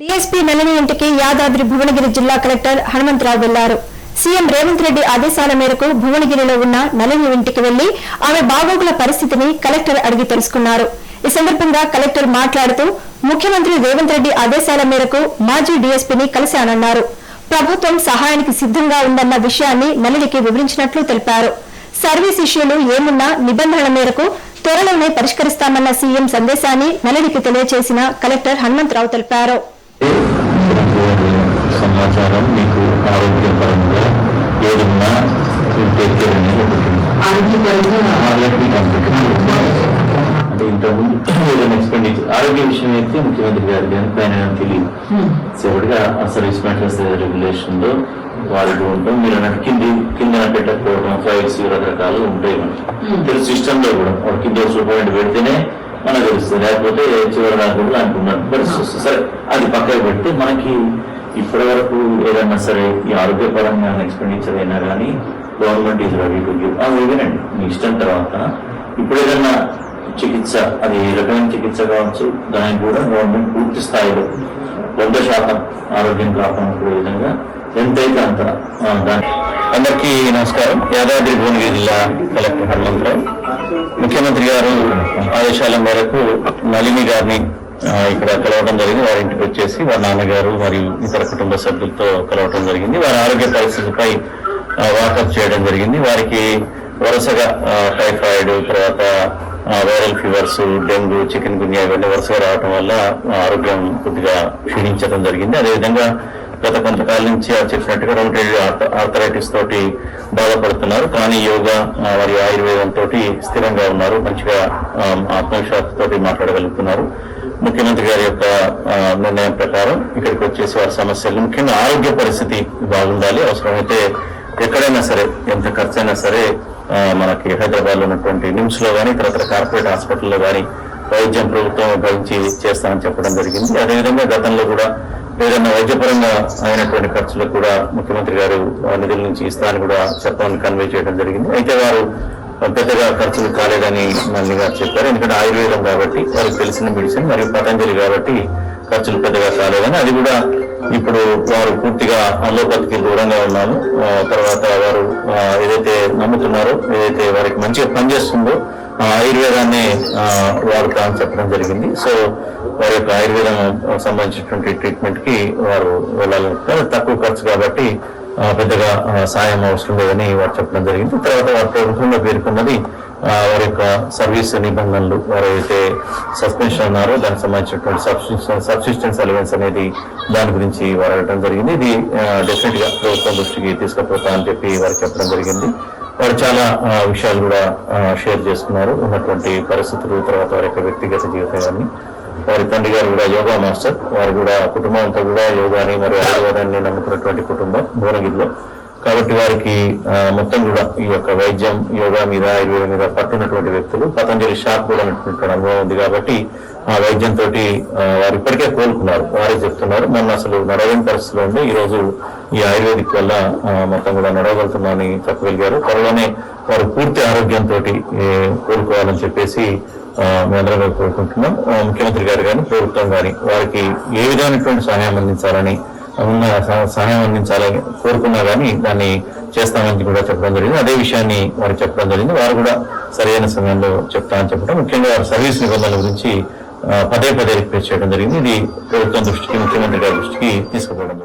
DSP Nalini ఇంటికి యాదాద్రి భువనగిరి జిల్లా collector Hanumantharao వెళ్ళారు. సీఎం రేవంత్ రెడ్డి ఆదేశాల మేరకు భువనగిరిలో ఉన్న నళిని ఇంటికి వెళ్ళి ఆమె బాగోగుల పరిస్థితిని కలెక్టర్ అడిగి తెలుసుకున్నారు. ఈ సందర్భంగా కలెక్టర్ మాట్లాడుతూ ముఖ్యమంత్రి రేవంత్ రెడ్డి ఆదేశాల మేరకు మాజీ డీఎస్పీని కలిశానన్నారు. ప్రభుత్వం సహాయానికి సిద్ధంగా ఉందన్న విషయాన్ని నళినికి వివరించినట్లు తెలిపారు. సర్వీస్ ఇష్యూలు ఏమున్నా నిబంధనల మేరకు త్వరలోనే పరిష్కరిస్తామన్న సీఎం సందేశాన్ని నళినికి తెలియజేసిన కలెక్టర్ హనుమంతరావు తెలిపారు. సమాచారం మీకు ఆరోగ్యపరంగా ఏదన్నా టేక్ అనేది అంటే ఇంతకుముందు ఏదైనా ఎక్స్పెండిచర్ ఆరోగ్య విషయం అయితే ముఖ్యమంత్రి గారి ఆయన తెలియదు. చివరిగా ఆ సర్వీస్ మ్యాటర్స్ రెగ్యులేషన్లో వాళ్ళు ఉంటాం. మీరు అన్నట్టు కింది కింద పెట్టకపోవడం ఫైల్స్ రకరకాలు ఉంటాయి మనకి. తెలుసు సిస్టమ్లో కూడా. కింద సూపరింట్ పెడితేనే మనకు తెలుస్తుంది. లేకపోతే చివరి దాకా కూడా బట్ సరే అది పక్కకు పెట్టి మనకి ఇప్పటి వరకు ఏదైనా సరే ఈ ఆరోగ్యపరంగా ఎక్స్పెండిచర్ అయినా కానీ government is ready to give అది ఇవ్వనండి మీ ఇష్టం తర్వాత. ఇప్పుడు ఏదైనా చికిత్స అది ఏ రకమైన చికిత్స కావచ్చు దానికి కూడా గవర్నమెంట్ పూర్తి స్థాయిలో వంద శాతం ఆరోగ్యం కాపాడుకునే విధంగా ఎంతైతే అంత దాని అందరికీ నమస్కారం. యాదాద్రి భువనగిరి జిల్లా కలెక్టర్ హనుమంతరావు. ముఖ్యమంత్రి గారు ఆదేశాల మేరకు నళిని గారిని ఇక్కడ కలవడం జరిగింది. వారి ఇంటికి వచ్చేసి వారి నాన్నగారు మరియు ఇతర కుటుంబ సభ్యులతో కలవడం జరిగింది. వారి ఆరోగ్య పరిస్థితిపై వాకప్ చేయడం జరిగింది. వారికి వరుసగా టైఫాయిడ్ తర్వాత viral fevers dengue chikungunya ఇవన్నీ వరుసగా రావడం వల్ల ఆరోగ్యం కొద్దిగా క్షీణించడం జరిగింది. అదేవిధంగా గత కొంతకాలం నుంచి ఆ చెప్పినట్టుగా రౌటరీ ఆర్థరైటిస్ తోటి బాధపడుతున్నారు. కానీ యోగా వారి ఆయుర్వేదం తోటి స్థిరంగా ఉన్నారు. మంచిగా ఆ, తోటి మాట్లాడగలుగుతున్నారు. ముఖ్యమంత్రి గారి యొక్క నిర్ణయం ప్రకారం ఇక్కడికి వచ్చేసి వారి సమస్యలు. ముఖ్యంగా ఆరోగ్య పరిస్థితి బాగుండాలి. అవసరమైతే ఎక్కడైనా సరే ఎంత ఖర్చైనా సరే మనకి హైదరాబాద్లో ఉన్నటువంటి నిమ్స్లో కానీ ఇతర కార్పొరేట్ హాస్పిటల్లో కానీ వైద్యం ప్రభుత్వం భరించి చేస్తామని చెప్పడం జరిగింది. అదేవిధంగా గతంలో కూడా ఏదైనా వైద్యపరంగా అయినటువంటి ఖర్చులకు కూడా ముఖ్యమంత్రి గారు నిధుల నుంచి ఇస్తానని కూడా చట్టాన్ని కన్వే చేయడం జరిగింది. అయితే వారు పెద్దగా ఖర్చులు కాలేదని నల్లి గారు చెప్పారు. ఎందుకంటే ఆయుర్వేదం కాబట్టి వారికి తెలిసిన మెడిసిన్ మరియు పతంజలి కాబట్టి ఖర్చులు పెద్దగా కాలేదని. అది కూడా ఇప్పుడు వారు పూర్తిగా అలోపతికి దూరంగా ఉన్నారు. తర్వాత వారు ఏదైతే నమ్ముతున్నారో ఏదైతే వారికి మంచిగా పనిచేస్తుందో ఆయుర్వేదాన్ని ఆ, అని చెప్పడం జరిగింది. సో వారి యొక్క ఆయుర్వేదం సంబంధించినటువంటి ట్రీట్మెంట్కి వారు వెళ్ళాలనుకుంటున్నారు తక్కువ ఖర్చు కాబట్టి పెద్దగా సాయం అవసరం లేదని వారు చెప్పడం జరిగింది. తర్వాత వారి ప్రభుత్వంలో పేర్కొన్నది వారి యొక్క సర్వీస్ నిబంధనలు వారు అయితే సస్పెన్షన్ ఉన్నారో దానికి సంబంధించినటువంటి సబ్సిస్టెన్స్ సబ్సిస్టెన్స్ అలవెన్స్ అనేది దాని గురించి వారు అడగడం జరిగింది. ఇది డెఫినెట్గా ప్రభుత్వం దృష్టికి తీసుకుపోతా అని చెప్పి వారు చెప్పడం జరిగింది. వారు చాలా విషయాలు కూడా షేర్ చేసుకున్నారు. ఉన్నటువంటి పరిస్థితులు తర్వాత వారి యొక్క వ్యక్తిగత జీవితాన్ని వారి తండ్రి గారు కూడా యోగా మాస్టర్. వారు కూడా కుటుంబం అంతా కూడా యోగాని మరియు ఆయుర్వేదాన్ని నమ్ముకున్నటువంటి కుటుంబం భువనగిరిలో. కాబట్టి వారికి మొత్తం కూడా ఈ యొక్క వైద్యం యోగా మీద ఆయుర్వేదం మీద పట్టున్నటువంటి వ్యక్తులు పతంజలి షాప్ కూడా నడుపుకుంటున్న అనుభవం ఉంది కాబట్టి ఆ వైద్యంతో వారు ఇప్పటికే కోలుకున్నారు. వారే చెప్తున్నారు మొన్న అసలు నడవని పరిస్థితిలో ఉండి ఈ రోజు ఈ ఆయుర్వేదిక్ వల్ల మొత్తం కూడా నడవగలుగుతున్నామని చెప్పగలిగారు. త్వరలోనే వారు పూర్తి ఆరోగ్యంతో కోలుకోవాలని చెప్పేసి ఆ, మేమందరం కోరుకుంటున్నాం. ముఖ్యమంత్రి గారు కానీ ప్రభుత్వం కానీ వారికి ఏ విధమైనటువంటి సహాయం అందించాలని ఉన్న సహ- సహాయం అందించాలని కోరుకున్నా కానీ దాన్ని చేస్తామని కూడా చెప్పడం జరిగింది. అదే విషయాన్ని వారు చెప్పడం జరిగింది. వారు కూడా సరైన సమయంలో చెప్తామని చెప్పడం. ముఖ్యంగా వారి సర్వీస్ నిబంధనల గురించి పదే పదే రిక్వెస్ట్ చేయడం జరిగింది. ఇది ప్రభుత్వం దృష్టికి ముఖ్యమంత్రి గారి దృష్టికి తీసుకుపోవడం జరిగింది.